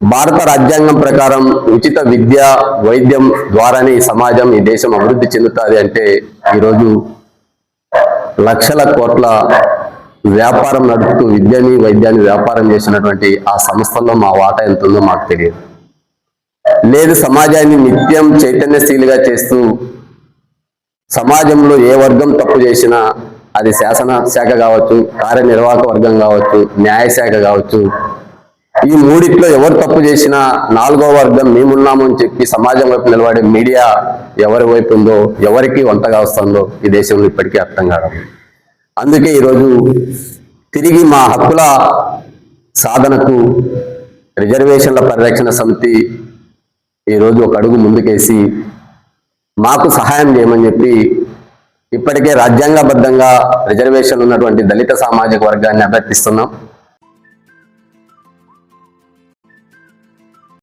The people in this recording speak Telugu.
భారత రాజ్యాంగం ప్రకారం ఉచిత విద్య వైద్యం ద్వారానే ఈ సమాజం ఈ దేశం అభివృద్ధి చెందుతుంది అంటే ఈరోజు లక్షల కోట్ల వ్యాపారం నడుపుతూ విద్యని వైద్యాన్ని వ్యాపారం చేసినటువంటి ఆ సంస్థల్లో మా వాటా ఎంత ఉందో మాకు తెలియదు. లేదు సమాజాన్ని నిత్యం చైతన్యశీలిగా చేస్తూ సమాజంలో ఏ వర్గం తప్పు చేసినా అది శాసన శాఖ కావచ్చు కార్యనిర్వాహక వర్గం కావచ్చు న్యాయశాఖ కావచ్చు ఈ మూడిట్లో ఎవరు తప్పు చేసినా నాలుగో వర్గం మేమున్నాము అని చెప్పి సమాజం వైపు నిలబడే మీడియా ఎవరి వైపు ఉందో ఎవరికి వంతగా వస్తుందో ఈ దేశంలో ఇప్పటికీ అర్థం కాదు. అందుకే ఈరోజు తిరిగి మా హక్కుల సాధనకు రిజర్వేషన్ల పరిరక్షణ సమితి ఈరోజు ఒక అడుగు ముందుకేసి మాకు సహాయం చేయమని చెప్పి ఇప్పటికే రాజ్యాంగబద్ధంగా రిజర్వేషన్ ఉన్నటువంటి దళిత సామాజిక వర్గాన్ని అభ్యర్థిస్తున్నాం.